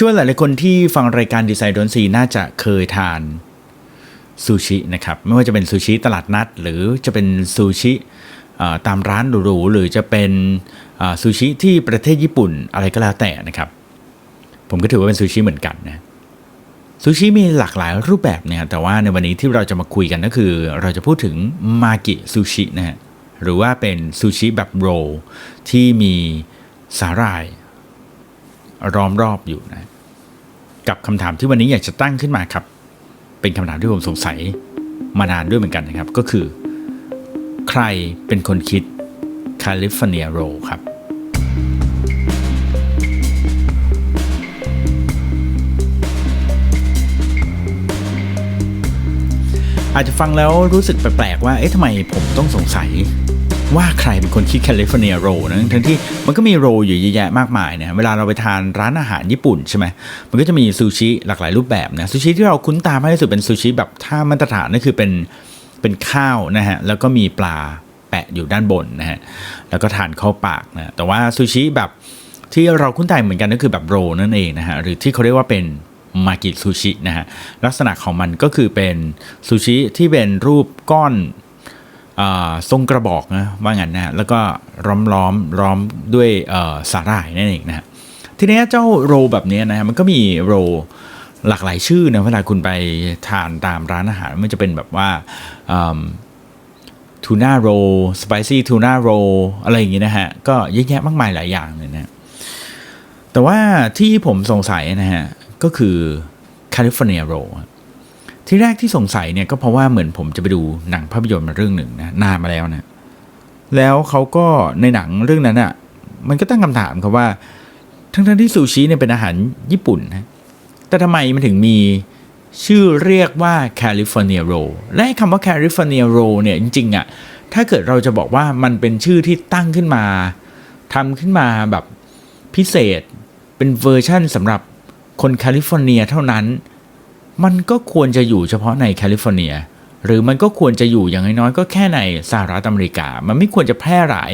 ชื่อวยหลายๆคนที่ฟังรายการดีไซน์ดนซีน่าจะเคยทานซูชินะครับไม่ว่าจะเป็นซูชิตลาดนัด หรือจะเป็นซูชิตามร้านหรูๆหรือจะเป็นซูชิที่ประเทศญี่ปุ่นอะไรก็แล้วแต่นะครับ ผมก็ถือว่าเป็นซูชิเหมือนกันนะซูชิมีหลากหลายรูปแบบเนี่ยแต่ว่าในวันนี้ที่เราจะมาคุยกันก็คือ เราจะพูดถึงมากิซูชินะฮะหรือว่าเป็นซูชิแบบโรลที่มีสาหร่าย ล้อมรอบอยู่นะ กับคำถามที่วันนี้อยากจะตั้งขึ้นมาครับ เป็นคำถามที่ผมสงสัยมานานด้วยเหมือนกันนะครับ ก็คือ ใครเป็นคนคิดแคลิฟอร์เนียโรครับอาจจะฟังแล้วรู้สึกแปลกๆว่า เอ๊ะทำไมผมต้องสงสัย ว่าใครเป็นคนคิดแคลิฟอร์เนียโรนะทั้งที่มันก็มีโรอยู่เยอะแยะมากมายนะเวลาเราไปทานร้านอาหารญี่ปุ่นใช่ไหมมันก็จะมีซูชิหลากหลายรูปแบบนะซูชิที่เราคุ้นตามากที่สุดเป็นซูชิแบบถ้ามาตรฐานนั่นคือเป็นเป็นข้าวนะฮะแล้วก็มีปลาแปะอยู่ด้านบนนะฮะแล้วก็ทานเข้าปากนะแต่ว่าซูชิแบบที่เราคุ้นใจเหมือนกันก็คือแบบโรนั่นเองนะฮะหรือที่เขาเรียกว่าเป็นมากิซูชินะฮะลักษณะของมันก็คือเป็นซูชิที่เป็นรูปก้อน ทรงกระบอกนะว่างั้นนะแล้วก็ล้อมล้อมล้อมด้วยสาหร่ายนั่นเองนะฮะทีนี้เจ้าโรแบบนี้นะฮะมันก็มีโรหลากหลายชื่อนะเวลาคุณไปทานตามร้านอาหารมันจะเป็นแบบว่าทูน่าโรสไปซี่ทูน่าโรอะไรอย่างงี้นะฮะ ก็เยอะแยะมากมายหลายอย่างเลยนะแต่ว่าที่ผมสงสัยนะฮะ ก็คือแคลิฟอร์เนียโร ที่แรกที่สงสัยเนี่ยก็เพราะว่าเหมือนผมจะไปดูหนังภาพยนตร์มาเรื่องหนึ่งนะนานมาแล้วนะแล้วเขาก็ในหนังเรื่องนั้นอะ่ะมันก็ตั้งคำถามครับว่า ทั้งที่ซูชิเนี่ยเป็นอาหารญี่ปุ่นนะแต่ทำไมมันถึงมีชื่อเรียกว่าแคลิฟอร์เนียโรและคำว่าแคลิฟอร์เนียโรเนี่ยจริงๆอะ่ะถ้าเกิดเราจะบอกว่ามันเป็นชื่อที่ตั้งขึ้นมาทำขึ้นมาแบบพิเศษเป็นเวอร์ชั่นสำหรับคนแคลิฟอร์เนียเท่านั้น มันก็ควรจะอยู่เฉพาะในแคลิฟอร์เนีย หรือมันก็ควรจะอยู่อย่างน้อยๆก็แค่ในสหรัฐอเมริกา มันไม่ควรจะแพร่หลาย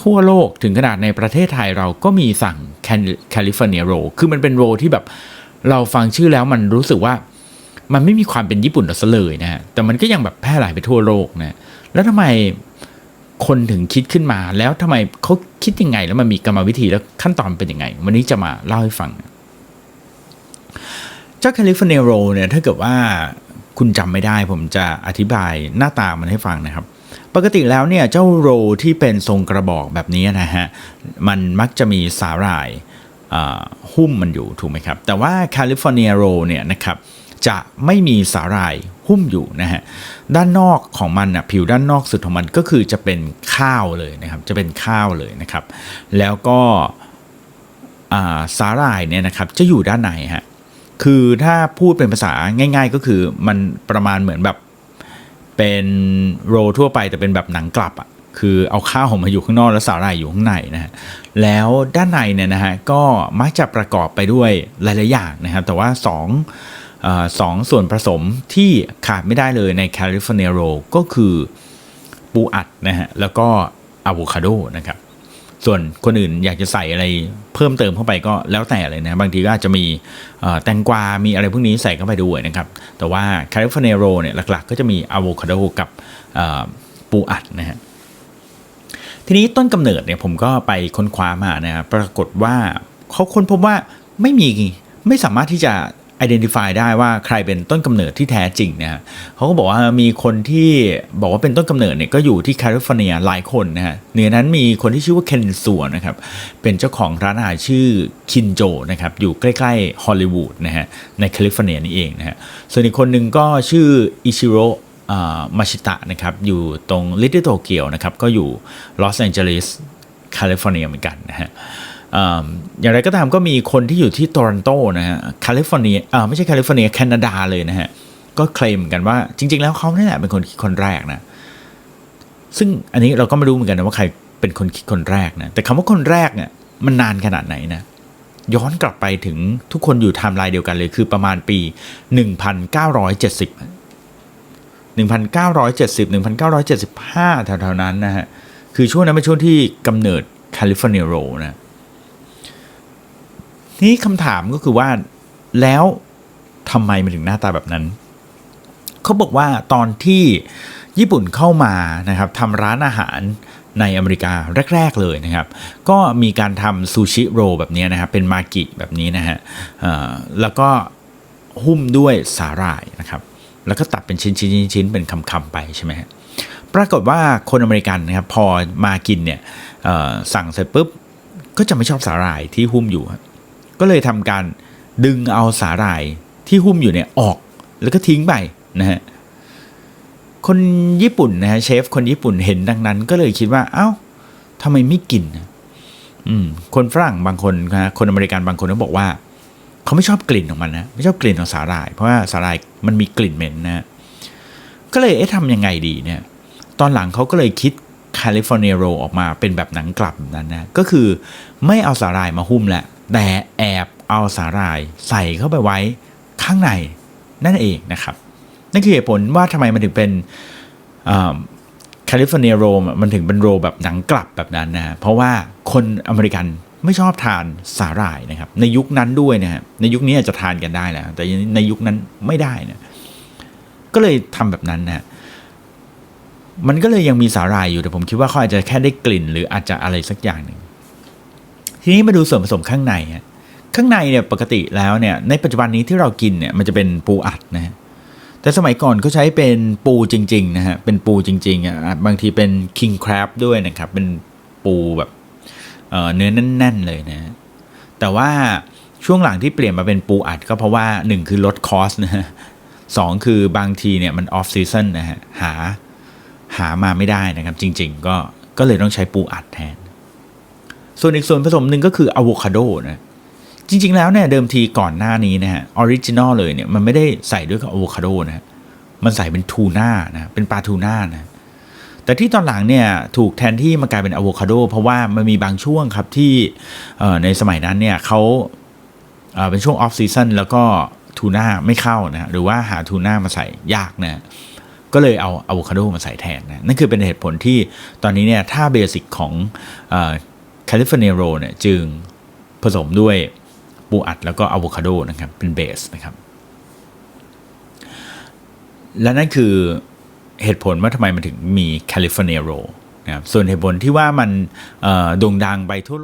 ทั่วโลกถึงขนาดในประเทศไทยเราก็มีสั่งแคลิฟอร์เนียโรคือมันเป็นโรที่แบบเราฟังชื่อแล้วมันรู้สึกว่ามันไม่มีความเป็นญี่ปุ่นซะเลยนะฮะ แต่มันก็ยังแบบแพร่หลายไปทั่วโลกนะ แล้วทำไมคนถึงคิดขึ้นมา แล้วทำไมเขาคิดยังไง แล้วมันมีกรรมวิธีแล้วขั้นตอนเป็นยังไง วันนี้จะมาเล่าให้ฟัง เจ้าแคลิฟอร์เนียโรเนี่ยถ้าเกิดว่าคุณจำไม่ได้ผมจะอธิบายหน้าตามันให้ฟังนะครับ ปกติแล้วเนี่ยเจ้าโรที่เป็นทรงกระบอกแบบนี้นะฮะ มันมักจะมีสาหร่ายหุ้มมันอยู่ถูกไหมครับ แต่ว่าแคลิฟอร์เนียโรเนี่ยนะครับจะไม่มีสาหร่ายหุ้มอยู่นะฮะด้านนอกของมันอะผิวด้านนอกสุดของมันก็คือจะเป็นข้าวเลยนะครับจะเป็นข้าวเลยนะครับ แล้วก็สาหร่ายเนี่ยนะครับจะอยู่ด้านในฮะ คือถ้าพูดเป็นภาษาง่าย ๆ ก็คือมันประมาณเหมือนแบบเป็นโรทั่วไปแต่เป็นแบบหนังกลับอะคือเอาข้าวออกมาอยู่ข้างนอกแล้วสาหร่ายอยู่ข้างในนะฮะแล้วด้านในเนี่ยนะฮะก็มักจะประกอบไปด้วยหลายๆอย่างนะครับ แต่ว่า2อสองส่วนผสมที่ขาดไม่ได้เลยในแคลิฟอร์เนียโรก็คือปูอัดนะฮะแล้วก็อะโวคาโดนะครับ ส่วนคนอื่นอยากจะใส่อะไรเพิ่มเติมเข้าไปก็แล้วแต่เลยนะ บางทีก็อาจจะมีแตงกวา มีอะไรพวกนี้ใส่เข้าไปด้วยนะครับ แต่ว่าแคลิฟอร์เนียโรเนี่ยหลักๆ ก็จะมีอะโวคาโดกับปูอัดนะฮะทีนี้ต้นกำเนิดเนี่ยผมก็ไปค้นคว้ามานะครับปรากฏว่าเขาค้นพบว่าไม่มีไม่สามารถที่จะ identify ได้ว่าใครเป็นต้นกำเนิดที่แท้จริงนะฮะเขาก็บอกว่ามีคนที่บอกว่าเป็นต้นกำเนิดเนี่ยก็อยู่ที่แคลิฟอร์เนียหลายคนนะฮะเนือนั้นมีคนที่ชื่อว่าเคนซัวนะครับเป็นเจ้าของร้านอาหารชื่อคินโจนะครับอยู่ใกล้ๆฮอลลีวูดนะฮะในแคลิฟอร์เนียนี่เองนะฮะส่วนอีกคนหนึ่งก็ชื่ออิชิโรมาชิตะนะครับอยู่ตรงลิตเติ้ลโตเกียวนะครับก็อยู่ลอสแองเจลิสแคลิฟอร์เนียเหมือนกันนะฮะ อย่างไรก็ตามก็มีคนที่อยู่ที่โตรอนโตนะฮะแคลิฟอร์เนียอ่าไม่ใช่แคลิฟอร์เนียแคนาดาเลยนะฮะ ก็เคลมกันว่าจริง ๆ แล้วเขาเนี่ยแหละเป็นคนคิดคนแรกนะ ซึ่งอันนี้เราก็ไม่รู้เหมือนกันนะว่าใครเป็นคนคิดคนแรกนะ แต่คำว่าคนแรกเนี่ยมันนานขนาดไหนนะ ย้อนกลับไปถึงทุกคนอยู่ไทม์ไลน์เดียวกันเลย คือประมาณปี 1970 1970 1975แถวๆนั้นนะฮะ คือช่วงนั้นเป็นช่วงที่กำเนิดแคลิฟอร์เนียโรนะ นี้คำถามก็คือว่าแล้วทำไมมันถึงหน้าตาแบบนั้น เขาบอกว่าตอนที่ญี่ปุ่นเข้ามานะครับทำร้านอาหารในอเมริกาแรก ๆ เลยนะครับ ก็มีการทำซูชิโรแบบนี้นะครับ เป็นมากิแบบนี้นะฮะแล้วก็หุ้มด้วยสาหร่ายนะครับ แล้วก็ตัดเป็นชิ้นๆๆเป็นคำๆไปใช่ไหมฮะปรากฏว่าคนอเมริกันนะครับ พอมากินเนี่ยสั่งเสร็จปุ๊บ ก็จะไม่ชอบสาหร่ายที่หุ้มอยู่ครับ ก็เลยทำการดึงเอาสาหร่ายที่หุ้มอยู่เนี่ยออกแล้วก็ทิ้งไปนะฮะคนญี่ปุ่นนะฮะเชฟคนญี่ปุ่นเห็นดังนั้น ก็เลยคิดว่า เอ้าทำไมไม่กินนอืมคนฝรั่งบางคนนะคนอเมริกันบางคนก็บอกว่า เขาไม่ชอบกลิ่นของมันนะไม่ชอบกลิ่นของสาหร่าย เพราะว่าสาหร่ายมันมีกลิ่นเหม็นนะฮะก็เลยเอ๊ะทำยังไงดีเนี่ย ตอนหลังเขาก็เลยคิดแคลิฟอร์เนียโรออกมาเป็นแบบหนังกลับแบบนั้นนะก็คือไม่เอาสาหร่ายมาหุ้มแหละ แต่แอบเอาสาหร่ายใส่เข้าไปไว้ข้างในนั่นเองนะครับ นั่นคือเหตุผลว่าทำไมมันถึงเป็นแคลิฟอร์เนียโรมันถึงเป็นโรแบบหนังกลับแบบนั้นนะฮะเพราะว่าคนอเมริกันไม่ชอบทานสาหร่ายนะครับ ในยุคนั้นด้วยนะฮะในยุคนี้อาจจะทานกันได้แล้วแต่ในยุคนั้นไม่ได้นะก็เลยทำแบบนั้นนะฮะมันก็เลยยังมีสาหร่ายอยู่แต่ผมคิดว่าเขาอาจจะแค่ได้กลิ่น หรืออาจจะอะไรสักอย่างหนึ่ง ทีนี้มาดูส่วนผสมข้างในฮะข้างในเนี่ยปกติแล้วเนี่ยในปัจจุบันนี้ที่เรากินเนี่ยมันจะเป็นปูอัดนะฮะแต่สมัยก่อนก็ใช้เป็นปูจริงๆนะฮะเป็นปูจริงๆอะบางทีเป็น king crab ด้วยนะครับ เป็นปูแบบเเนื้อแน่น ๆ เลยนะฮะแต่ว่าช่วงหลังที่เปลี่ยนมาเป็นปูอัดก็เพราะว่า 1 คือลดคอสนะฮะสองคือบางทีเนี่ยมัน off season นะฮะหาหามาไม่ได้นะครับ จริง ๆ ก็ก็เลยต้องใช้ปูอัดแทน ส่วนอีกส่วนผสมหนึ่งก็คืออะโวคาโดนะจริง ๆ แล้วเนี่ยเดิมทีก่อนหน้านี้นะฮะออริจินอลเลยเนี่ยมันไม่ได้ใส่ด้วยกับอะโวคาโดนะฮะมันใส่เป็นทูน่านะเป็นปลาทูน่านะแต่ที่ตอนหลังเนี่ยถูกแทนที่มากลายเป็นอะโวคาโดเพราะว่ามันมีบางช่วงครับที่ในสมัยนั้นเนี่ยเขาเอ่อเป็นช่วงออฟซีซันแล้วก็ทูน่าไม่เข้านะหรือว่าหาทูน่ามาใส่ยากนะก็เลยเอาอะโวคาโดมาใส่แทนนะนั่นคือเป็นเหตุผลที่ตอนนี้เนี่ยถ้าเบสิกของ แคลิฟอร์เนียโรเนี่ยจึงผสมด้วยปูอัดแล้วก็อะโวคาโดนะครับเป็นเบสนะครับ และนั่นคือเหตุผลว่าทำไมมันถึงมีแคลิฟอร์เนียโรนะครับส่วนเหตุผลที่ว่ามันโด่งดังไปทั่วโลก